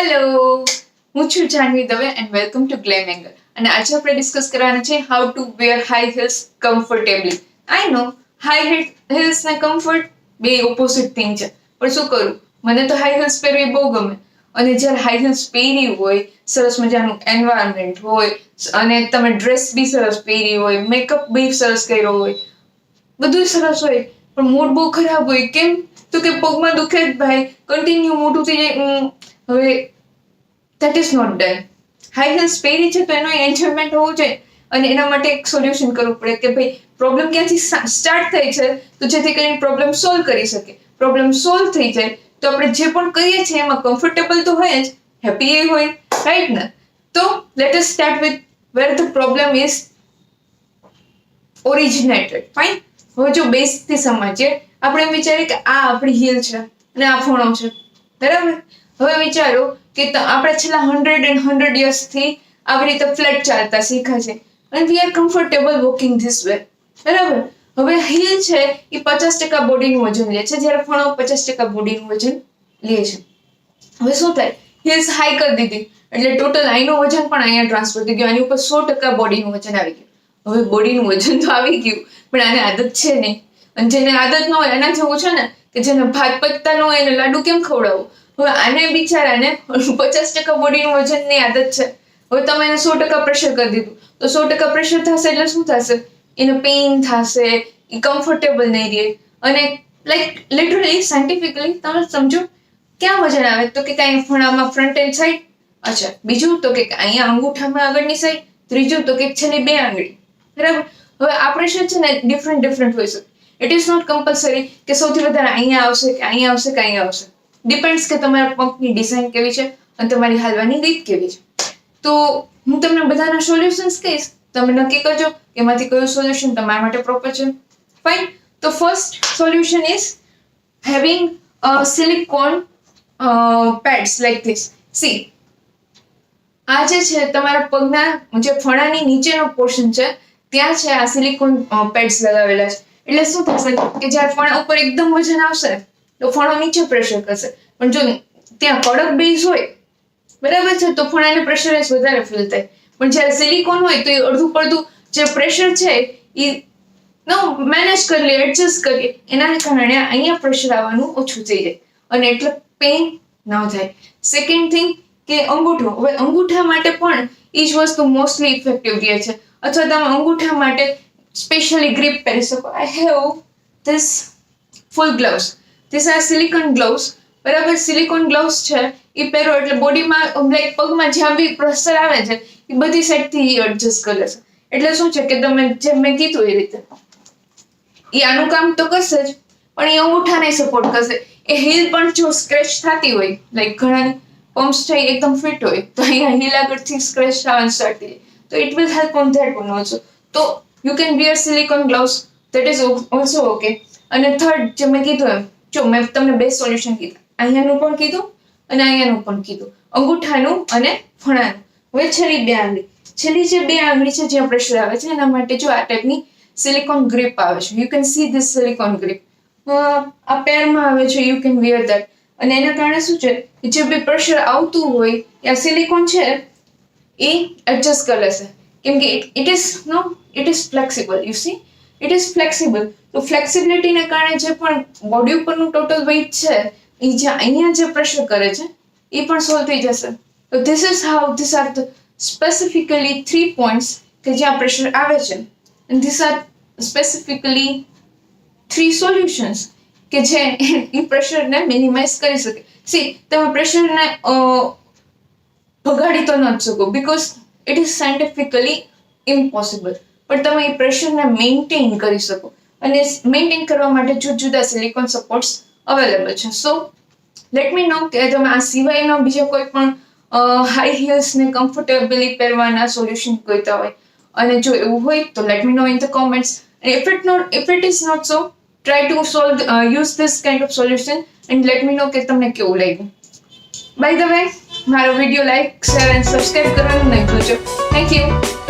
Hello હું છું Janvi Dave and welcome to glam angle અને આજે આપણે ડિસ્કસ કરવાના છે how to wear high heels comfortably I know high heels ને કમ્ફર્ટ બે ઓપોઝિટ થિંગ છે. પણ શું કરું? મને તો હાઈ હિલ્સ પહેરવી બહુ ગમે. અને જ્યારે હાઈ હિલ્સ પહેરી હોય, સરસ મજાનું એન્વાયરમેન્ટ હોય, અને તમે ડ્રેસ બી સરસ પહેરી હોય મેકઅપ બી સરસ કર્યો હોય, બધું સરસ હોય, પણ મૂડ બહુ ખરાબ હોય. કેમ? તો કે પગમાં દુખે જ ભાઈ. કન્ટિન્યુ મોટું થઈ જાય હવે that is not done high heels પહેરી છે તો એનો એન્જોયમેન્ટ હોવું જોઈએ. અને એના માટે એક સોલ્યુશન કરવું પડે કે ભાઈ પ્રોબ્લેમ ક્યાંથી સ્ટાર્ટ થઈ છે? તો જેથી કરીને પ્રોબ્લેમ સોલ્વ કરી શકે. પ્રોબ્લેમ સોલ્વ થઈ જાય, તો આપણે જે પણ કરીએ છીએ, એમાં કમ્ફર્ટેબલ તો હોય જ હેપી એ હોય રાઈટ ને? તો let us start with where the problem is originated fine હવે જો બેઝથી સમજીએ, આપણે એમ વિચારીએ કે આ આપણી હિલ છે અને આ ફોણો છે. બરાબર? હવે વિચારો કે આપણે છેલ્લા હંડ્રેડ એન્ડ હંડ્રેડ યર્સથી આવી રીતે ફ્લેટ ચાલતા શીખ્યા છે. અને we are comfortable walking this way બરાબર? હવે હિલ છે એ પચાસ ટકા બોડીનું વજન લે છે. જ્યારે ફણો પચાસ ટકા બોડીનું વજન લે છે. હવે શું થાય? હિલ્સ હાઈ કરી દીધી. એટલે ટોટલ આઈનું વજન પણ અહીંયા ટ્રાન્સફર થઈ ગયું. આની ઉપર સો ટકા બોડીનું વજન આવી ગયું. હવે બોડીનું વજન તો આવી ગયું, પણ આને આદત છે નહીં. અને જેને આદત ન હોય એના જેવું છે ને, કે જેને ભાત પચતા ન હોય, એને લાડુ કેમ ખવડાવવું? હવે આને બિચારાને પચાસ ટકા બોડીનું વજનની આદત છે. હવે તમે એને સો ટકા પ્રેશર કરી દીધું. તો સો ટકા પ્રેશર થશે એટલે શું થશે? એને પેઇન થશે, એ કમ્ફર્ટેબલ નહીં રહે. અને લાઈક લિટરલી સાયન્ટિફિકલી તમે સમજો, ક્યાં વજન આવે? તો કે કાંઈ ફણામાં ફ્રન્ટ એન્ડ સાઈડ અચ્છા, બીજું તો કે અહીંયા અંગૂઠામાં આગળની સાઈડ ત્રીજું તો કે છે ને બે આંગળી. બરાબર? હવે આ પ્રેશર છે ને ડિફરન્ટ ડિફરન્ટ હોય છે ઇટ ઇઝ નોટ કમ્પલસરી કે સૌથી વધારે અહીંયા આવશે, કે અહીંયા આવશે, કે અહીંયા આવશે. ડિપેન્ડ્સ કે તમારા પંપની ડિઝાઇન કેવી છે અને તમારી હાલવાની રીત કેવી છે. તો હું તમને બધાના સોલ્યુશન્સ કહીશ. તમે નક્કી કરજો કે એમાંથી કયું સોલ્યુશન તમારા માટે પ્રોપર છે. ફાઇન તો first solution is having silicone pads like this see આ જે છે તમારા પગના જે ફણાની નીચેનો પોર્શન છે, ત્યાં છે આ સિલિકોન પેડ્સ લગાવેલા છે. એટલે શું થશે? કે જ્યારે ફણા ઉપર એકદમ વજન આવશે તો ફણો નીચે પ્રેશર કરશે. પણ જો ત્યાં કડક બેઝ હોય, બરાબર છે, તો ફણાને પ્રેશરાઇઝ વધારે ફીલ થાય. પણ જ્યારે સિલિકોન હોય, તો એ અડધું પડધું જે પ્રેશર છે, એ નો મેનેજ કરી લે એડજસ્ટ કરીએ એના કારણે અહીંયા પ્રેશર આવવાનું ઓછું થઈ જાય. અને એટલે પેઇન ન થાય. સેકન્ડ થિંગ કે અંગૂઠો. હવે અંગૂઠા માટે પણ એ જ વસ્તુ મોસ્ટલી ઇફેક્ટિવ રહે છે. અથવા તમે અંગૂઠા માટે સ્પેશિયલી ગ્રીપ પહેરી શકો. I have this full gloves this આ સિલિકોન ગ્લવ્સ બરાબર સિલિકોન ગ્લવ્સ છે. એ પહેરો એટલે બોડીમાં લાઈક પગમાં જ્યાં બી પ્રેશર આવે છે એ બધી સાઈડથી એડજસ્ટ કરે છે. એટલે શું છે કે તમે જેમ મેં કીધું એ રીતે. એ આનું કામ તો કરશે જ, પણ એ અંગૂઠાને સપોર્ટ કરશે. એ હીલ પણ જો સ્ક્રેચ થતી હોય લાઈક ઘણા પમ્પ્સ છે એકદમ ફિટ હોય, તો અહીંયા હીલ આગળથી સ્ક્રેચ થવાનું સ્ટાર્ટ થઈ તો it will help on that one also તો you can wear silicone gloves that is also okay અને થર્ડ જે મેં કીધું એમ જો, મેં તમને બે સોલ્યુશન કીધા. અહીંયાનું પણ કીધું અને અહીંયાનું પણ કીધું. અંગૂઠાનું અને ફણાનું. હવે છેલ્લી બે આંગળી. છેલ્લી જે બે આંગળી છે જ્યાં પ્રેશર આવે છે, એના માટે જો આ ટાઈપની સિલિકોન ગ્રીપ આવે છે. You can see this silicone grip આ પેરમાં આવે છે યુ કેન વિયર દેટ અને એના કારણે શું છે કે જે બી પ્રેશર આવતું હોય આ સિલિકોન છે, એ એડજસ્ટ કરે છે કેમ કે it is no it is flexible you see it is flexible તો ફ્લેક્સિબિલિટીને કારણે જે પણ બોડી ઉપરનું ટોટલ વેઇટ છે, એ જે અહીંયા જે પ્રેશર કરે છે, એ પણ સોલ્વ થઈ જશે. તો this is how this are the specifically three points કે જ્યાં પ્રેશર આવે છે. This are specifically three solutions કે જે એ પ્રેશરને મિનિમાઇઝ કરી શકે. સી તમે પ્રેશરને ભગાડી તો ન જ શકો because it is scientifically impossible પણ તમે એ પ્રેશરને મેન્ટેન કરી શકો. અને મેન્ટેન કરવા માટે જુદા જુદા સિલિકોન સપોર્ટ્સ અવેલેબલ છે. સો લેટ મી નો કે તમે આ સિવાયનો બીજા કોઈ પણ હાઈ હિલ્સને કમ્ફર્ટેબલી પહેરવાના સોલ્યુશન કહેતા હોય. અને જો એવું હોય, તો let me know in the comments if it not if it is not so try to solve use this kind of solution and let me know કે તમને કેવું લાગ્યું. બાય ધ વે મારો video like share and subscribe કરવાનું નહીં ભૂલજો. Thank you